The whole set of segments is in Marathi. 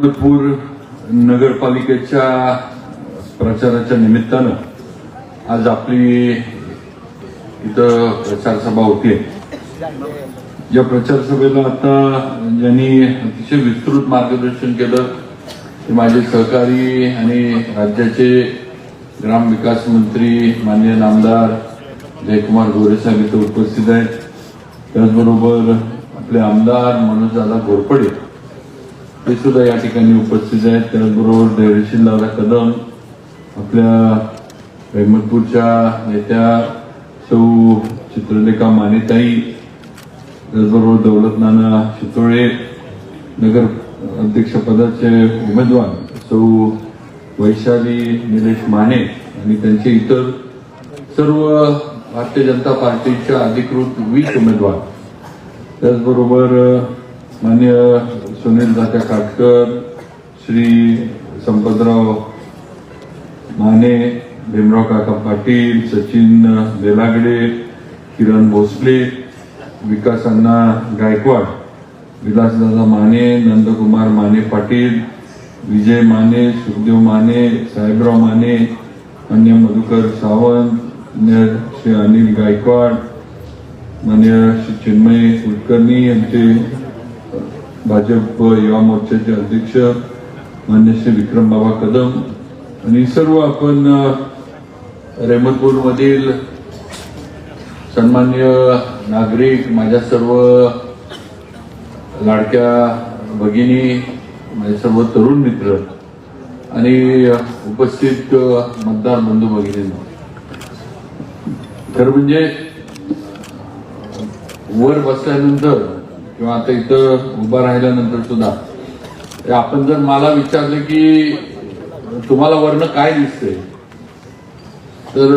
अहमदपूर नगरपालिकेच्या प्रचाराच्या निमित्तानं आज आपली इथं प्रचारसभा होते होती या प्रचार सभेला आता ज्यांनी अतिशय विस्तृत मार्गदर्शन केलं ते माझे सहकारी आणि राज्याचे ग्रामविकास मंत्री मान्य नामदार जयकुमार गोरे साहेब इथं उपस्थित आहेत. त्याचबरोबर आपले आमदार मनोजदादा घोरपडे ते सुद्धा या ठिकाणी उपस्थित आहेत. त्याचबरोबर धैर्यशील दादा कदम. आपल्या अहमदपूरच्या नेत्या सौ चित्रलेखा मानेताई त्याचबरोबर दौलत नाना चितोळे नगर अध्यक्षपदाचे उमेदवार सौ वैशाली निलेश माने आणि त्यांचे इतर सर्व भारतीय जनता पार्टीच्या अधिकृत वीस उमेदवार. त्याचबरोबर मान्य सुनील दादा काटकर श्री संपतराव माने भीमराव काका पाटील सचिन बेलागडे किरण भोसले विकास अण्णा गायकवाड विलासदादा माने नंदकुमार माने पाटील विजय माने सुखदेव माने साहेबराव माने अन्य मधुकर सावंत श्री अनिल गायकवाड मान्य श्री चिन्मय कुलकर्णी यांचे भाजप युवा मोर्चाचे अध्यक्ष मान्य श्री विक्रम बाबा कदम आणि सर्व आपण रेहमतपूर मधील सन्मान्य नागरिक माझ्या सर्व लाडक्या भगिनी माझे सर्व तरुण मित्र आणि उपस्थित मतदार बंधू भगिनींना. खरं म्हणजे वर बसल्यानंतर किंवा आता इथं उभा राहिल्यानंतर सुद्धा. आपण जर मला विचारलं की तुम्हाला वर्ण काय दिसतंय? तर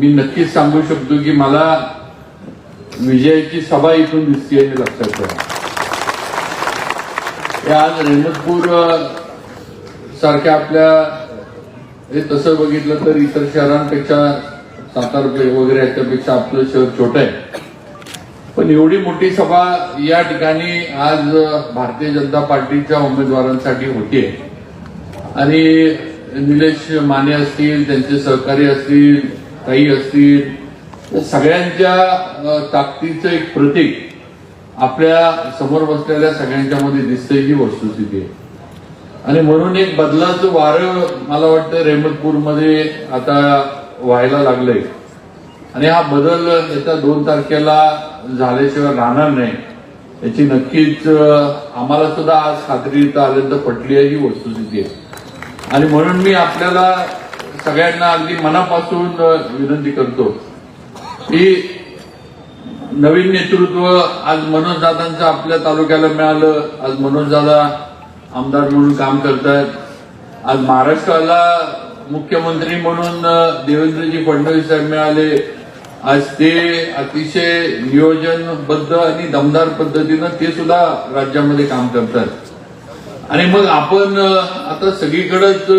मी नक्कीच सांगू शकतो की मला विजयाची सभा इथून दिसते हे लक्षात ठेवा. आज रेहमतपूर सारख्या आपल्या हे तसं बघितलं तर इतर शहरांपेक्षा सातारा वगैरे याच्यापेक्षा आपलं शहर छोटं आहे. पण एवढी मोठी सभा या ठिकाणी आज भारतीय जनता पार्टीच्या उमेदवारांसाठी होतीये. आणि निलेश माने असतील त्यांचे सहकारी असतील काही असतील सगळ्यांच्या ताकदीचं एक प्रतीक आपल्यासमोर बसलेल्या सगळ्यांच्या मध्ये दिसतंय ही वस्तुस्थिती आहे. आणि म्हणून एक बदलाचं वारं मला वाटतं रेहमतपूरमध्ये आता व्हायला लागलंय. आणि हा बदल येत्या दोन तारखेला झाल्याशिवाय राहणार नाही. याची नक्कीच आम्हाला सुद्धा आज खात्री आल्यानंतर पटली आहे ही वस्तुस्थिती आहे. आणि म्हणून मी आपल्याला सगळ्यांना अगदी मनापासून विनंती करतो की नवीन नेतृत्व आज मनोजदादांचं आपल्या तालुक्याला मिळालं. आज मनोजदादा आमदार म्हणून काम करतायत. आज महाराष्ट्राला मुख्यमंत्री म्हणून देवेंद्रजी फडणवीस साहेब मिळाले. आज ते अतिशय नियोजनबद्ध आणि दमदार पद्धतीनं ते सुद्धा राज्यामध्ये काम करतात. आणि मग आपण आता सगळीकडेच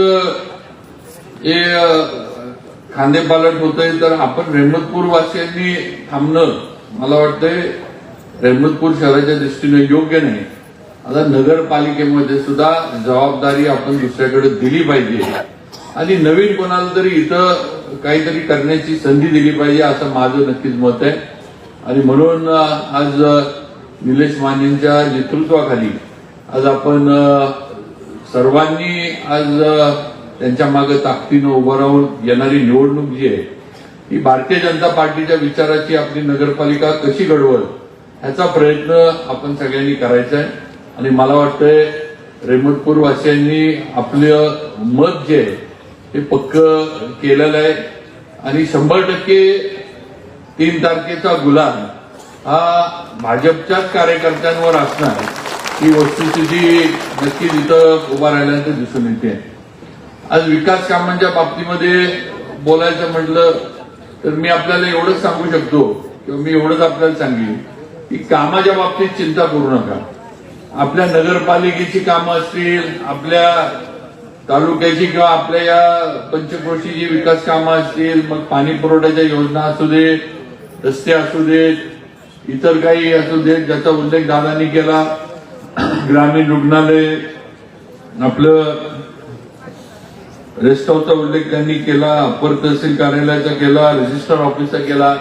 हे अं, खांदेपालट होतंय तर आपण रेहमतपूर वासियांनी थांबणं मला वाटतंय रेहमतपूर शहराच्या दृष्टीने योग्य नाही. आता नगरपालिकेमध्ये सुद्धा जबाबदारी आपण दुसऱ्याकडे दिली पाहिजे. आणि नवीन कोणाला तरी इथं काहीतरी करण्याची संधी दिली पाहिजे असं माझं नक्कीच मत आहे. आणि म्हणून आज निलेश मानेंच्या नेतृत्वाखाली आज आपण सर्वांनी आज त्यांच्या मागे ताकदीनं उभं राहून येणारी निवडणूक जी आहे ही भारतीय जनता पार्टीच्या विचाराची आपली नगरपालिका कशी घडवल ह्याचा प्रयत्न आपण सगळ्यांनी करायचा आहे. आणि मला वाटतंय रेहमतपूर वासियांनी आपलं मत जे आहे हे पक्क केलेलं आहे. आणि शंभर टक्के तीन तारखेचा गुलाम हा भाजपच्याच कार्यकर्त्यांवर असणार. ही वस्तुस्थिती नक्कीच इथं उभा राहिल्यानंतर दिसून येते. आज विकास कामांच्या बाबतीमध्ये बोलायचं म्हटलं तर मी आपल्याला एवढंच सांगू शकतो किंवा मी एवढंच आपल्याला सांगेन की कामाच्या बाबतीत चिंता करू नका. आपल्या नगरपालिकेची कामं असतील आपल्या तालुक्याची किंवा आपल्या या पंचक्रोशीची विकास कामं असतील मग पाणी पुरवठ्याच्या योजना असू देत रस्ते असू देत इतर काही असू देत ज्याचा उल्लेख दादानी केला ग्रामीण रुग्णालय आपलं रेस्ट हाऊसचा उल्लेख त्यांनी केला अपर तहसील कार्यालयाचा केला रजिस्टर ऑफिसचा केला.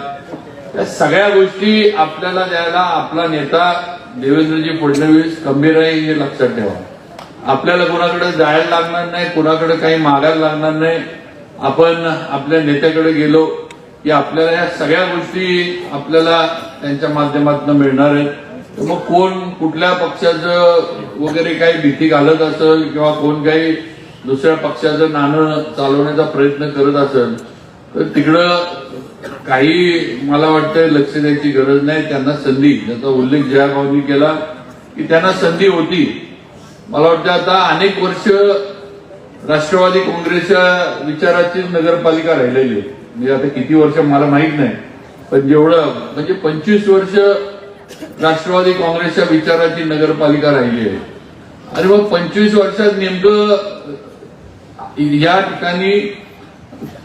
या सगळ्या गोष्टी आपल्याला द्यायला आपला नेता देवेंद्रजी फडणवीस खंबीर आहे हे लक्षात ठेवा. आपल्याला कोणाकडे जायला लागणार नाही कोणाकडे काही मागायला लागणार नाही. आपण आपल्या नेत्याकडे गेलो की आपल्याला या सगळ्या गोष्टी आपल्याला त्यांच्या माध्यमातून मिळणार आहेत. तर मग कोण कुठल्या पक्षाचं वगैरे काही भीती घालत असेल किंवा कोण काही दुसऱ्या पक्षाचं नाणं चालवण्याचा प्रयत्न करत असेल तर तिकडं काही मला वाटतं लक्ष द्यायची गरज नाही. त्यांना संधी ज्याचा उल्लेख जयाभाऊनी केला की त्यांना संधी होती. मला वाटतं आता अनेक वर्ष राष्ट्रवादी काँग्रेसच्या विचाराची नगरपालिका राहिलेली आहे. म्हणजे आता किती वर्ष मला माहीत नाही. पण जेवढं म्हणजे पंचवीस वर्ष राष्ट्रवादी काँग्रेसच्या विचाराची नगरपालिका राहिली आहे. आणि मग पंचवीस वर्षात नेमकं या ठिकाणी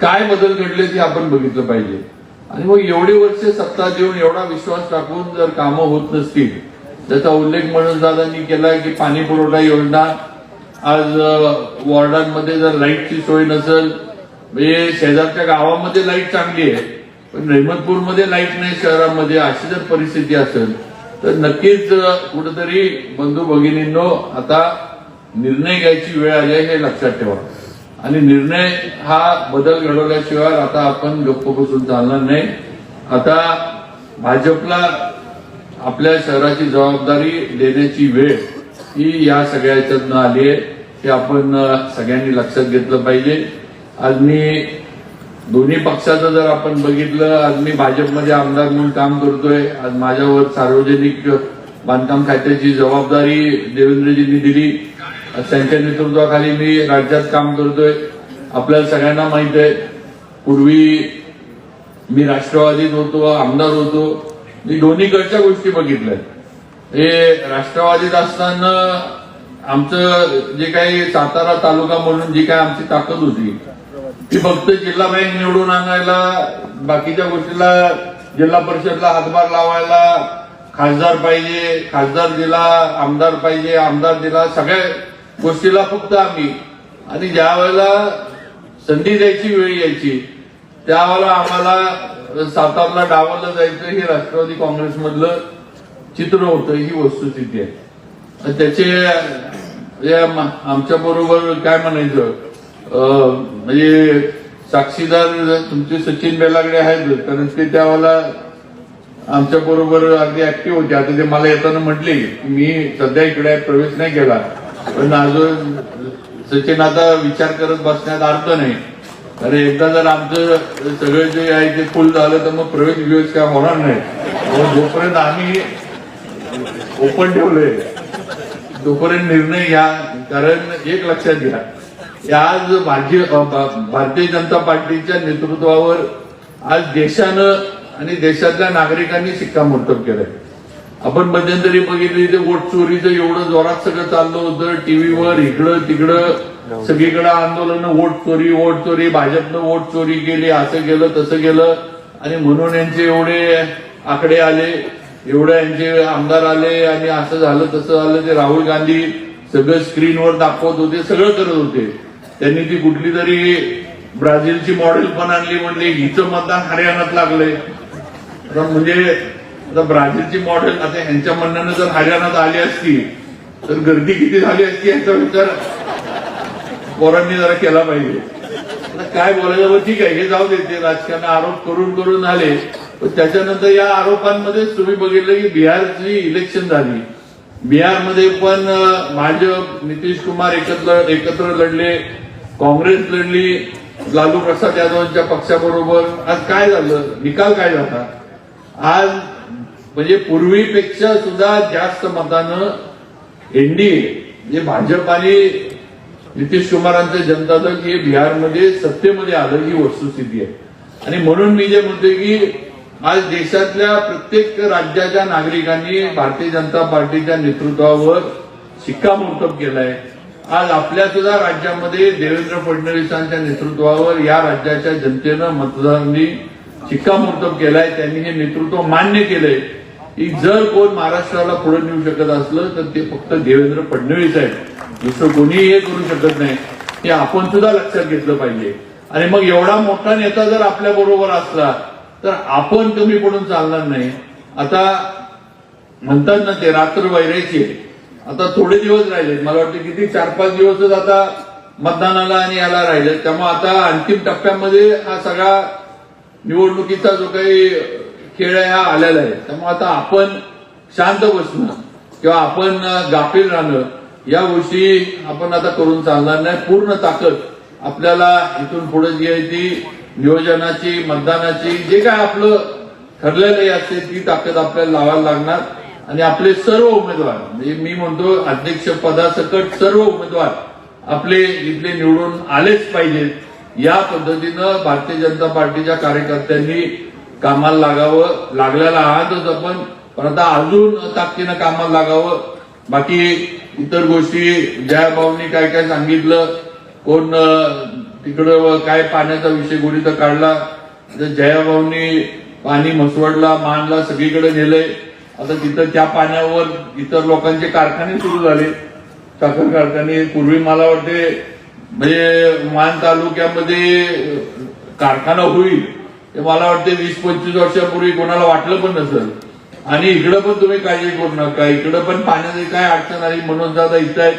काय बदल घडले ते आपण बघितलं पाहिजे. आणि मग एवढे वर्ष सत्ता देऊन एवढा विश्वास टाकून जर कामं होत नसतील त्याचा उल्लेख म्हणून दादांनी केला की पाणी पुरवठा योजना. आज वॉर्डांमध्ये जर लाईटची सोय नसेल म्हणजे शेजारच्या गावामध्ये लाइट चांगली आहे पण रेहमतपूरमध्ये लाइट नाही शहरामध्ये अशी जर परिस्थिती असेल तर नक्कीच कुठंतरी कुठेतरी बंधू भगिनींनो आता निर्णय घ्यायची वेळ आली आहे हे लक्षात ठेवा. आणि निर्णय हा बदल घडवल्याशिवाय आता आपण गप्प बसून चालणार नाही. आता भाजपला आपल्या शहराची जबाबदारी देण्याची वेळ ही या सगळ्याच्यातनं आली आहे हे आपण सगळ्यांनी लक्षात घेतलं पाहिजे. आज मी दोन्ही पक्षाचं जर आपण बघितलं आज मी भाजपमध्ये आमदार म्हणून काम करतोय. आज माझ्यावर सार्वजनिक बांधकाम खात्याची जबाबदारी देवेंद्रजींनी दिली. त्यांच्या नेतृत्वाखाली मी राज्यात काम करतोय. आपल्याला सगळ्यांना माहीत आहे. पूर्वी मी राष्ट्रवादीत होतो आमदार होतो. मी दोन्हीकडच्या गोष्टी बघितल्या हे राष्ट्रवादीत असताना आमचं जे काही सातारा तालुका म्हणून जी काय आमची ताकद होती ती फक्त जिल्हा बँक निवडून आणायला बाकीच्या गोष्टीला जिल्हा परिषदला हातभार लावायला खासदार पाहिजे खासदार दिला आमदार पाहिजे आमदार दिला सगळ्या गोष्टीला फक्त आम्ही. आणि ज्या वेळेला संधी द्यायची वेळ यायची त्यावेळेला आम्हाला सातारला डावलं जायचं हे राष्ट्रवादी काँग्रेसमधलं चित्र होतं ही वस्तुस्थिती आहे. त्याचे आमच्या बरोबर काय म्हणायचं? म्हणजे साक्षीदार तुमचे सचिन बेलागडे आहेत कारण ते त्यावेळेला आमच्या बरोबर अगदी ऍक्टिव्ह होते. आता ते मला येताना म्हटले की मी सध्या इकडे प्रवेश नाही केला. पण अजून सचिन आता विचार करत बसण्यात अर्थ नाही. अरे एकदा जर आमचं सगळं जे आहे ते फुल झालं तर मग प्रवेश विवेश काय होणार नाही. मग जोपर्यंत आम्ही ओपन ठेवले तोपर्यंत निर्णय घ्या. कारण एक लक्षात घ्या की आज भारतीय भारतीय जनता पार्टीच्या नेतृत्वावर आज देशानं आणि देशातल्या नागरिकांनी शिक्कामोर्तब केलंय. आपण मध्यंतरी बघितली ते वोट चोरीचं एवढं जोरात सगळं चाललं होतं. टीव्हीवर इकडं तिकडं सगळीकडे आंदोलन वोट चोरी वोट चोरी भाजपनं वोट चोरी केली असं केलं तसं केलं. आणि म्हणून यांचे एवढे आकडे आले एवढे यांचे आमदार आले आणि असं झालं तसं झालं ते राहुल गांधी सगळं स्क्रीनवर दाखवत होते सगळं करत होते. त्यांनी ती कुठली तरी ब्राझीलची मॉडेल पण आणली म्हणले हिचं मतदान हरियाणात लागले म्हणजे आता ब्राझीलची मॉडेल आता ह्यांच्या म्हणण्यानं जर हरियाणात आली असती तर गर्दी किती झाली असती याचा विचार पोरांनी जरा केला पाहिजे. काय बोलायचं बरं ठीक आहे हे जाऊ देते राजकारण आरोप करून करून आले. पण त्याच्यानंतर या आरोपांमध्ये तुम्ही बघितलं की बिहारची इलेक्शन झाली. बिहारमध्ये पण भाजप नितीश कुमार एकत्र एकत्र लढले काँग्रेस लढली लालू प्रसाद यादवांच्या पक्षाबरोबर. आज काय झालं? निकाल काय झाला? आज म्हणजे पूर्वीपेक्षा सुद्धा जास्त मतानं एनडीए म्हणजे भाजप आणि नितीश कुमारांचं जनता दल हे बिहारमध्ये सत्तेमध्ये आलं ही वस्तुस्थिती आहे. आणि म्हणून मी जे म्हणतोय की आज देशातल्या प्रत्येक राज्याच्या नागरिकांनी भारतीय जनता पार्टीच्या नेतृत्वावर शिक्कामोर्तब केलाय. आज आपल्या सुद्धा राज्यामध्ये देवेंद्र फडणवीसांच्या नेतृत्वावर या राज्याच्या जनतेनं मतदारांनी शिक्कामोर्तब केलाय. त्यांनी हे नेतृत्व मान्य केलंय. की जर कोण महाराष्ट्राला पुढे नेऊ शकत असलं तर ते फक्त देवेंद्र फडणवीस आहेत. दुसरं कोणीही हे करू शकत नाही. हे आपण सुद्धा लक्षात घेतलं पाहिजे. आणि मग एवढा मोठा नेता जर आपल्या बरोबर असला तर आपण कमी पडून चालणार नाही. आता म्हणतात ना ते रात्र वैरायची आहे. आता थोडे दिवस राहिले मला वाटतं किती? चार पाच दिवसच आता मतदानाला आणि याला राहिले त्यामुळे आता अंतिम टप्प्यामध्ये हा सगळा निवडणुकीचा जो काही खेळ हा आलेला आहे. त्यामुळे आता आपण शांत बसणं किंवा आपण गाफील राहणं या गोष्टी आपण आता करून चालणार नाही. पूर्ण ताकद आपल्याला इथून पुढे जी आहे ती नियोजनाची मतदानाची जे काय आपलं ठरलेलं असते ती ताकद आपल्याला लावायला लागणार. आणि आपले सर्व उमेदवार म्हणजे मी म्हणतो अध्यक्ष पदासकट सर्व उमेदवार आपले इथले निवडून आलेच पाहिजेत. या पद्धतीनं भारतीय जनता पार्टीच्या कार्यकर्त्यांनी कामाला लागावं. लागलेला आहातच आपण पण आता अजून ताकदीनं कामाला लागावं. बाकी इतर गोष्टी ज्या भाऊनी काय काय सांगितलं कोण तिकडं काय पाण्याचा विषय गोडीचा काढला तर जयाभाऊनी पाणी म्हसवडला मानला सगळीकडे नेलंय. आता तिथं त्या पाण्यावर इतर लोकांचे कारखाने सुरू झाले. साखर कारखाने पूर्वी मला वाटते म्हणजे मान तालुक्यामध्ये कारखाना होईल. ते मला वाटते वीस पंचवीस वर्षापूर्वी कोणाला वाटलं पण नसेल. आणि इकडं पण तुम्ही काळजी करू नका. इकडं पण पाण्याची काय अडचण आली म्हणून दादा इथं आहेत.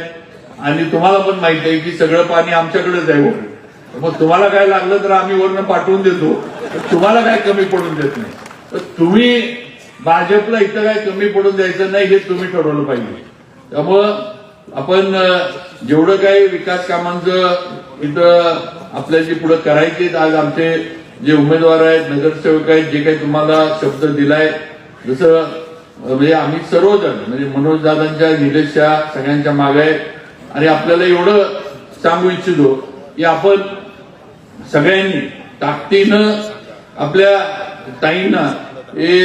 आणि तुम्हाला पण माहीत आहे की सगळं पाणी आमच्याकडेच आहे वर मग तुम्हाला काय लागलं तर आम्ही वरनं पाठवून देतो. तर तुम्हाला काय कमी पडून देत नाही. तर तुम्ही भाजपला इथं काय कमी पडून द्यायचं नाही हे तुम्ही ठरवलं पाहिजे. त्यामुळं आपण जेवढं काही विकास कामांचं इथं आपल्याशी पुढे करायचे आज आमचे जे उमेदवार आहेत नगरसेवक आहेत जे काही तुम्हाला शब्द दिलाय जसं म्हणजे आम्ही सर्वजण म्हणजे मनोज दादांच्या निलेशच्या सगळ्यांच्या मागे आहे आणि आपल्याला एवढं सांगू इच्छितो की आपण सगळ्यांनी ताकदीनं आपल्या ताईंना हे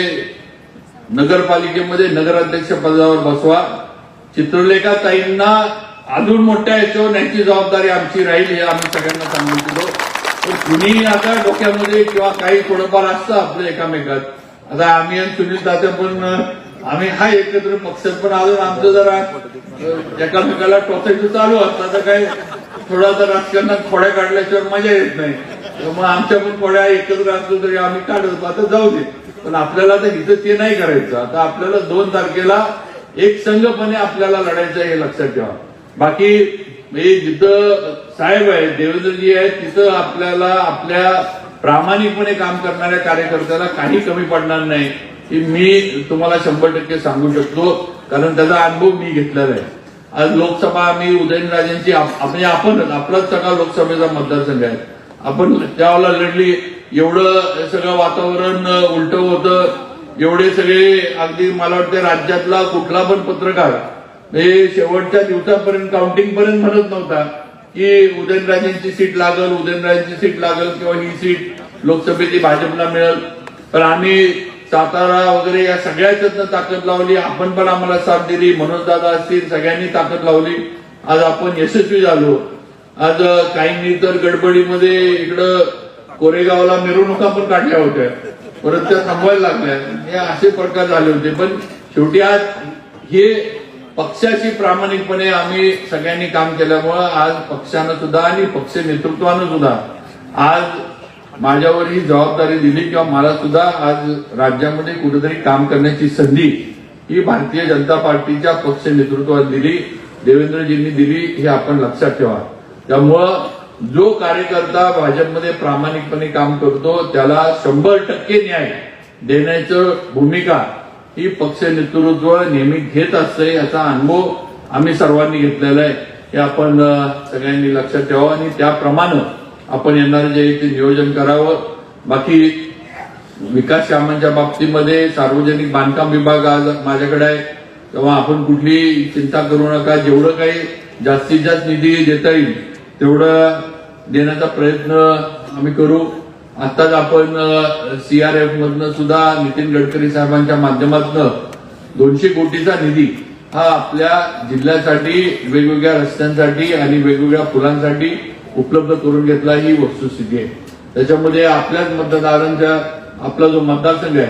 नगरपालिकेमध्ये नगराध्यक्ष पदावर बसवा. चित्रलेखा ताईंना अजून मोठ्या याच्यावर न्यायची जबाबदारी आमची राहील हे आम्ही सगळ्यांना सांगू इच्छितो. कुणी आता डोक्यामध्ये किंवा काही थोडंफार असतं आपलं एकामेकात. आता आम्ही आणि सुनील दादा पण आम्ही हा एकत्र पक्ष पण आलो. आमचं जरा एकामेकाला टोचायचं चालू असतं. आता काय थोडा तर राजकारणात खोड्या काढल्याशिवाय मजा येत नाही. मग आमच्या पण खोड्या एकत्र असलो तरी आम्ही काढतो आता जाऊ दे. पण आपल्याला तर इथं ते नाही करायचं. आता आपल्याला दोन तारखेला एक संघपणे आपल्याला लढायचं हे लक्षात ठेवा. बाकी म्हणजे जिथं साहेब आहेत देवेंद्रजी आहेत तिथं आपल्याला आपल्या प्रामाणिकपणे काम करणाऱ्या कार्यकर्त्याला काही कमी पडणार नाही हे मी तुम्हाला शंभर टक्के सांगू शकतो कारण त्याचा अनुभव मी घेतलेला आहे. आज लोकसभा आम्ही उदयनराजेंची म्हणजे आपण आपलाच सगळा लोकसभेचा मतदारसंघ आहे. आपण त्यावेळेला लढली एवढं सगळं वातावरण उलट होतं एवढे सगळे अगदी मला वाटतं राज्यातला कुठला पण पत्रकार हे शेवटच्या दिवसापर्यंत काउंटिंग पर्यंत म्हणत नव्हता की उदयनराजेंची सीट लागल उदयनराजेंची सीट लागल किंवा ही सीट लोकसभेची भाजपला मिळेल. पण आम्ही सातारा वगैरे या सगळ्याच्यातनं ताकद लावली. आपण पण आम्हाला साथ दिली. मनोज दादा असतील सगळ्यांनी ताकद लावली. आज आपण यशस्वी झालो. आज काहींनी तर गडबडीमध्ये इकडं कोरेगावला मिरवणुका पण काढल्या होत्या. परत त्या थांबवायला लागल्या. हे असे प्रकार झाले होते. पण शेवटी आज हे पक्षाशी प्रामाणिकपणे आम्ही सगळ्यांनी काम केल्यामुळं आज पक्षानं सुद्धा आणि पक्ष नेतृत्वानं सुद्धा आज माझ्यावर ही जबाबदारी दिली किंवा मला सुद्धा आज राज्यामध्ये कुठेतरी काम करण्याची संधी ही भारतीय जनता पार्टीच्या पक्ष नेतृत्वात दिली देवेंद्रजींनी दिली हे आपण लक्षात ठेवा. त्यामुळं जो कार्यकर्ता भाजपमध्ये प्रामाणिकपणे काम करतो त्याला शंभर टक्के न्याय देण्याचं भूमिका ही पक्ष नेतृत्व नेहमी घेत असते याचा अनुभव आम्ही सर्वांनी घेतलेला आहे. हे आपण सगळ्यांनी लक्षात ठेवावं आणि त्याप्रमाणे आपण येणारे जे आहे ते नियोजन करावं. बाकी विकास कामांच्या बाबतीमध्ये सार्वजनिक बांधकाम विभाग आज माझ्याकडे आहे. तेव्हा आपण कुठली चिंता करू नका. जेवढं काही जास्तीत जास्त निधी देता येईल तेवढं देण्याचा प्रयत्न आम्ही करू. आताच आपण सीआरएफ मधनं सुद्धा नितीन गडकरी साहेबांच्या माध्यमातून दोनशे कोटीचा निधी हा आपल्या जिल्ह्यासाठी वेगवेगळ्या रस्त्यांसाठी आणि वेगवेगळ्या फुलांसाठी उपलब्ध करून घेतला ही वस्तुस्थिती आहे. त्याच्यामध्ये आपल्याच मतदारांच्या आपला जो मतदारसंघ आहे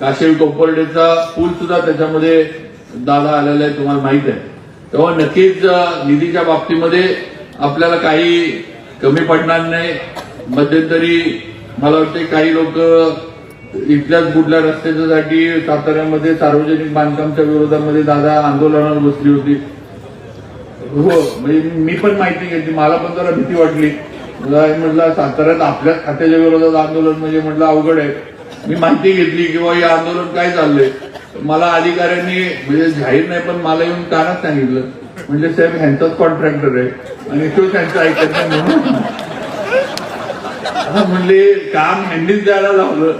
काशी कोपर्डेचा पूल सुद्धा त्याच्यामध्ये दादा आलेला आहे तुम्हाला माहीत आहे. तेव्हा नक्कीच निधीच्या बाबतीमध्ये आपल्याला काही कमी पडणार नाही. मध्यंतरी मला वाटते काही लोक इथल्याच रस्त्याच्या रस्त्याच्यासाठी साताऱ्यामध्ये सार्वजनिक बांधकामच्या विरोधामध्ये दादा आंदोलनावर बसली होती. हो म्हणजे मी पण माहिती घेतली. मला पण जरा भीती वाटली. म्हटलं साताऱ्यात आपल्याच खात्याच्या विरोधात आंदोलन म्हणजे म्हटलं अवघड आहे. मी माहिती घेतली किंवा हे आंदोलन काय चाललंय? मला अधिकाऱ्यांनी म्हणजे जाहीर नाही पण मला येऊन कानात सांगितलं. म्हणजे साहेब ह्यांचाच कॉन्ट्रॅक्टर आहे. आणि तो त्यांचं ऐकत नाही म्हणून. म्हणले काम ह्यांनीच द्यायला लावलं.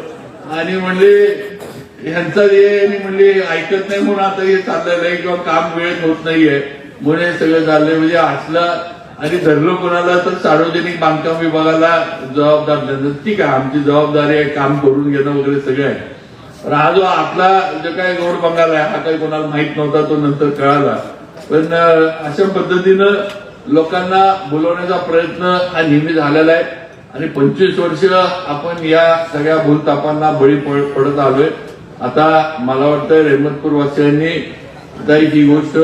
आणि म्हणले ह्यांचा हे आणि म्हणले ऐकत नाही म्हणून आता हे चाललेलं आहे किंवा काम वेळेत होत नाहीये. म्हणून हे सगळं चाललंय म्हणजे असला आणि धरलो कोणाला तर सार्वजनिक बांधकाम विभागाला जबाबदार ठीक आहे आमची जबाबदारी आहे काम करून घेणं वगैरे सगळं आहे. पण हा जो आपला जो काय गौड बंगाल आहे हा काही कोणाला माहीत नव्हता तो नंतर कळाला. पण अशा पद्धतीनं लोकांना बोलवण्याचा प्रयत्न हा नेहमी झालेला आहे. आणि पंचवीस वर्ष आपण या सगळ्या भूलतापांना बळी पड- पडत आलोय. आता मला वाटतं रेहमतपूर वासियांनी आता ही गोष्ट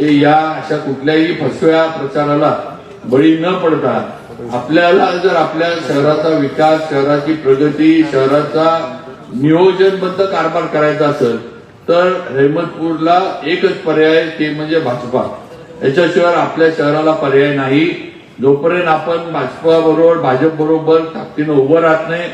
या अशा कुठल्याही फसव्या प्रचाराला बळी न पडता आपल्याला जर आपल्या शहराचा विकास शहराची प्रगती शहराचा नियोजनबद्ध कारभार करायचा असेल तर रेहमतपूरला एकच पर्याय ते म्हणजे भाजपा. याच्याशिवाय आपल्या शहराला पर्याय नाही. जोपर्यंत आपण भाजपाबरोबर भाजप बरोबर ताकदीनं उभं राहत नाही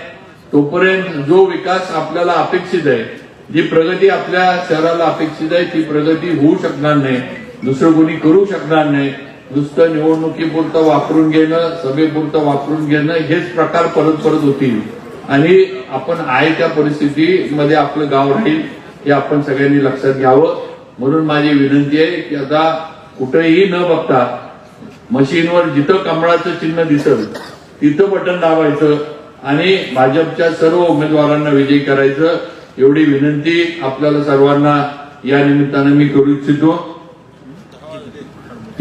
तोपर्यंत जो विकास आपल्याला अपेक्षित आहे जी प्रगती आपल्या शहराला अपेक्षित आहे ती प्रगती होऊ शकणार नाही. दुसरं कोणी करू शकणार नाही. नुसतं निवडणुकीपुरतं वापरून घेणं सभेपुरतं वापरून घेणं हेच प्रकार परत परत होतील. आणि आपण आहे त्या परिस्थितीमध्ये आपलं गाव राहील हे आपण सगळ्यांनी लक्षात घ्यावं. म्हणून माझी विनंती आहे की आता कुठेही न बघता मशीनवर जिथं कमळाचं चिन्ह दिसल तिथं बटन दाबायचं आणि भाजपच्या सर्व उमेदवारांना विजयी करायचं एवढी विनंती आपल्याला सर्वांना. या निमित्तानं मी करू इच्छितो.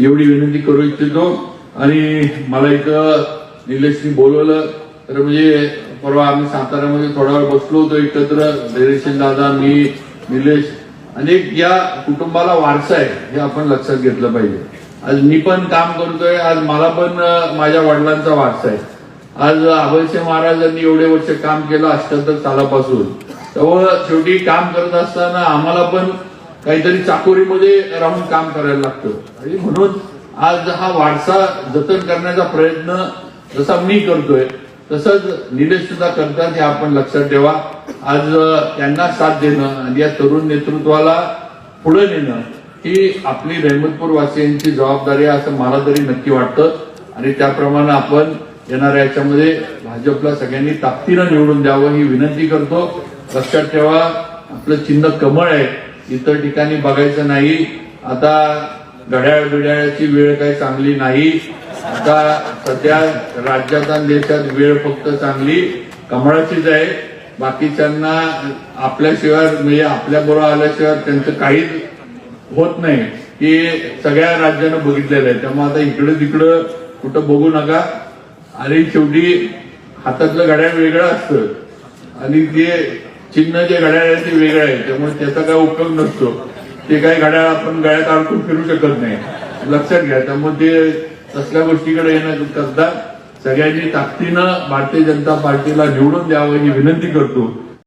एवढी विनंती करू इच्छितो. आणि मला इथं निलेशनी बोलवलं. तर म्हणजे परवा आम्ही साताऱ्यामध्ये थोडा वेळ बसलो होतो एकत्र. धैर्यशील दादा मी निलेश आणि या कुटुंबाला वारसा आहे हे आपण लक्षात घेतलं पाहिजे. आज मी पण काम करतोय आज मला पण माझ्या वडिलांचा वारसा आहे. आज अभयसिंह महाराजांनी एवढे वर्ष काम केलं अष्ट्याहत्तर सालापासून. तेव्हा शेवटी काम करत असताना आम्हाला पण काहीतरी चाकोरीमध्ये राहून काम करायला लागतं. आणि म्हणून आज हा वारसा जतन करण्याचा प्रयत्न जसा मी करतोय तसंच निलेश सुद्धा करतात हे आपण लक्षात ठेवा. आज त्यांना साथ देणं आणि या तरुण नेतृत्वाला पुढे नेणं ही आपली रहमतपूर वासियांची जबाबदारी आहे असं मला तरी नक्की वाटतं. आणि त्याप्रमाणे आपण येणाऱ्या याच्यामध्ये भाजपला सगळ्यांनी ताकदीनं निवडून द्यावं ही विनंती करतो. लक्षात ठेवा आपलं चिन्ह कमळ आहे. इतर ठिकाणी बघायचं नाही. आता घड्याळ बिड्याळाची वेळ काही चांगली नाही. आता सध्या राज्यात आणि देशात वेळ फक्त चांगली कमळाचीच आहे. बाकीच्यांना आपल्याशिवाय म्हणजे आपल्या बरोबर आल्याशिवाय त्यांचं काहीच होत नाही. की सगळ्या राज्यानं बघितलेलं आहे. त्यामुळे आता इकडं तिकडं कुठं बघू नका. आणि शेवटी हातातलं घड्याळ वेगळं असतं. आणि ते चिन्ह जे घड्याळ आहे ते वेगळं आहे. त्यामुळे त्याचा काय उपयोग नसतो. ते काही घड्याळ आपण गळ्यात अडकून फिरू शकत नाही. लक्षात घ्या. त्यामुळे ते तसल्या गोष्टीकडे येण्याकरता सगळ्यांनी ताकदीनं भारतीय जनता पार्टीला निवडून द्यावं ही विनंती करतो.